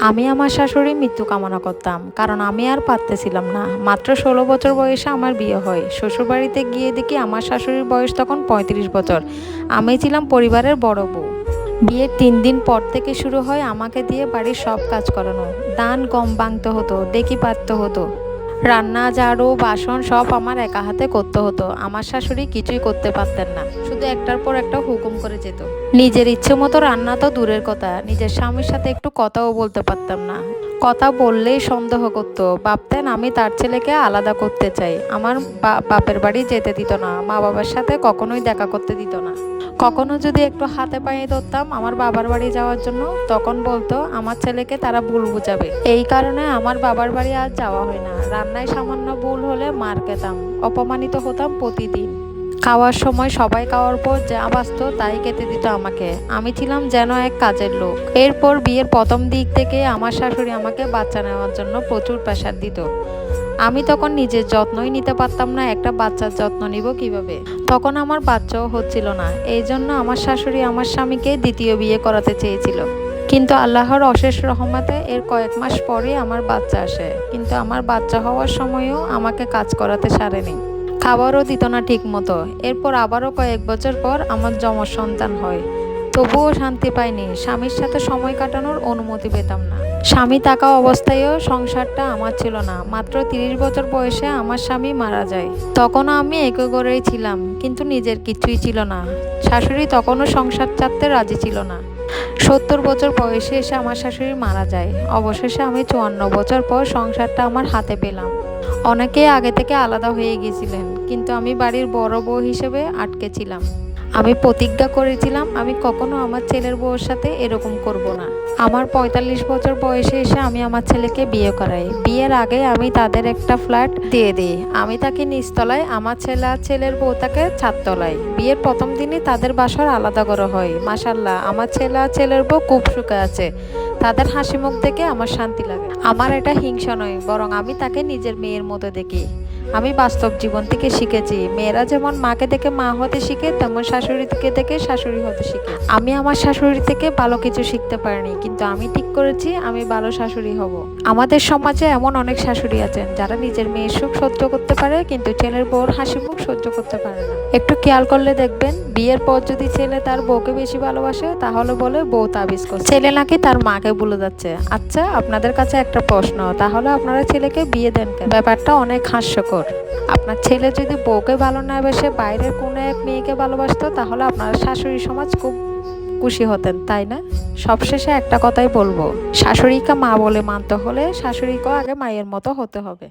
আমি আমার শাশুড়ির মৃত্যু কামনা করতাম, কারণ আমি আর পারতেছিলাম না। মাত্র ষোলো বছর বয়সে আমার বিয়ে হয়। শ্বশুরবাড়িতে গিয়ে দেখি আমার শাশুড়ির বয়স তখন পঁয়ত্রিশ বছর। আমি ছিলাম পরিবারের বড় বউ। বিয়ের তিন দিন পর থেকে শুরু হয় আমাকে দিয়ে বাড়ির সব কাজ করানো। দান কম বাঙতে হতো, ডেকি পাততে হতো। রান্না, ঝাড়ু, বাসন সব আমার একা হাতে করতে হতো। আমার শাশুড়ি কিছুই করতে পারতেন না। শুধু একটার পর একটা হুকুম করে যেত। নিজের ইচ্ছে মতো রান্না তো দূরের কথা। নিজের স্বামীর সাথে একটু কথাও বলতে পারতাম না। কথা বললেই সন্দেহ করত। ভাবতেন আমি তার ছেলেকে আলাদা করতে চাই। আমার বাপের বাড়ি যেতে দিত না। মা বাবার সাথে কখনোই দেখা করতে দিত না। কখনো যদি একটু হাতে পায়ে ধরতাম আমার বাবার বাড়ি যাওয়ার জন্য, তখন বলতো, আমার ছেলেকে তারা ভুল বুঝাবে। এই কারণে আমার বাবার বাড়ি আর যাওয়া হয় না। রান্নায় সামান্য ভুল হলে মার খেতাম, অপমানিত হতাম প্রতিদিন। খাওয়ার সময় সবাই খাওয়ার পর যা বাঁচত তাই খেতে দিত আমাকে। আমি ছিলাম যেন এক কাজের লোক। এরপর বিয়ের প্রথম দিক থেকে আমার শাশুড়ি আমাকে বাচ্চা নেওয়ার জন্য প্রচুর প্রেশার দিত। আমি তখন নিজের যত্নই নিতে পারতাম না, একটা বাচ্চার যত্ন নিব কীভাবে? তখন আমার বাচ্চাও হচ্ছিল না। এই জন্য আমার শাশুড়ি আমার স্বামীকে দ্বিতীয় বিয়ে করাতে চেয়েছিল। কিন্তু আল্লাহর অশেষ রহমতে এর কয়েক মাস পরে আমার বাচ্চা আসে। কিন্তু আমার বাচ্চা হওয়ার সময়ও আমাকে কাজ করাতে সারেনি। খাবারও দিত না ঠিক মতো এরপর আবারও কয়েক বছর পর আমার যমজ সন্তান হয়। তবুও শান্তি পাইনি। স্বামীর সাথে সময় কাটানোর অনুমতি পেতাম না। স্বামী থাকা অবস্থায়ও সংসারটা আমার ছিল না। মাত্র তিরিশ বছর বয়সে আমার স্বামী মারা যায়। তখনও আমি একই ঘরেই ছিলাম, কিন্তু নিজের কিছুই ছিল না। শাশুড়ি তখনও সংসার চাপতে রাজি ছিল না। সত্তর বছর বয়সে এসে আমার শাশুড়ি মারা যায়। অবশেষে আমি চুয়ান্ন বছর পর সংসারটা আমার হাতে পেলাম। অনেকেই আগে থেকে আলাদা হয়ে গিয়েছিলেন কিন্তু আমি বাড়ির বড় বউ হিসেবে আটকে ছিলাম। আমি প্রতিজ্ঞা করেছিলাম, আমি কখনো আমার ছেলের বউর সাথে এরকম করব না। আমার পঁয়তাল্লিশ বছর বয়সে এসে আমি আমার ছেলেকে বিয়ে করাই। বিয়ের আগে আমি তাদের একটা ফ্ল্যাট দিয়ে দিই। আমি তাকে নিচতলায়, আমার ছেলে আর ছেলের বউ তাকে ছাদতলায়। বিয়ের প্রথম দিনই তাদের বাসার আলাদা করা হয়। মাসাল্লাহ আমার ছেলে আর ছেলের বউ খুব সুখে আছে। তাদের হাসি মুখ দেখে আমার শান্তি লাগে। আমার এটা হিংসা নয়, বরং আমি তাকে নিজের মেয়ের মতো দেখি। আমি বাস্তব জীবন থেকে শিখেছি। মেয়েরা যেমন মাকে দেখে মা হতে শিখে, তেমন শাশুড়ি থেকে দেখে শাশুড়ি হতে শিখে। আমি আমার শাশুড়ি থেকে ভালো কিছু শিখতে পারিনি, কিন্তু আমি ঠিক করেছি, আমি ভালো শাশুড়ি হব। আমাদের সমাজে এমন অনেক শাশুড়ি আছেন, যারা নিজের মেয়ের সুখ সহ্য করতে পারে, কিন্তু ছেলের বউর হাসি মুখ সহ্য করতে পারে না। একটু খেয়াল করলে দেখবেন, বিয়ের পর যদি ছেলে তার বউকে বেশি ভালোবাসে, তাহলে বলে বউ তাবিজ করছে। ছেলে নাকি তার মাকে বলে যাচ্ছে। আচ্ছা আপনাদের কাছে একটা প্রশ্ন, তাহলে আপনারা ছেলেকে বিয়ে দেন ব্যাপারটা অনেক হাস্যকর। আপনার ছেলে যদি বউকে ভালো না বেসে বাইরের কোনো এক মেয়েকে ভালোবাসতো, তাহলে আপনার শাশুড়ি সমাজ খুব খুশি হতেন, তাই না? সবশেষে একটা কথাই বলব, শাশুড়িকে মা বলে মানতে হলে শাশুড়িকেও আগে মায়ের মতো হতে হবে।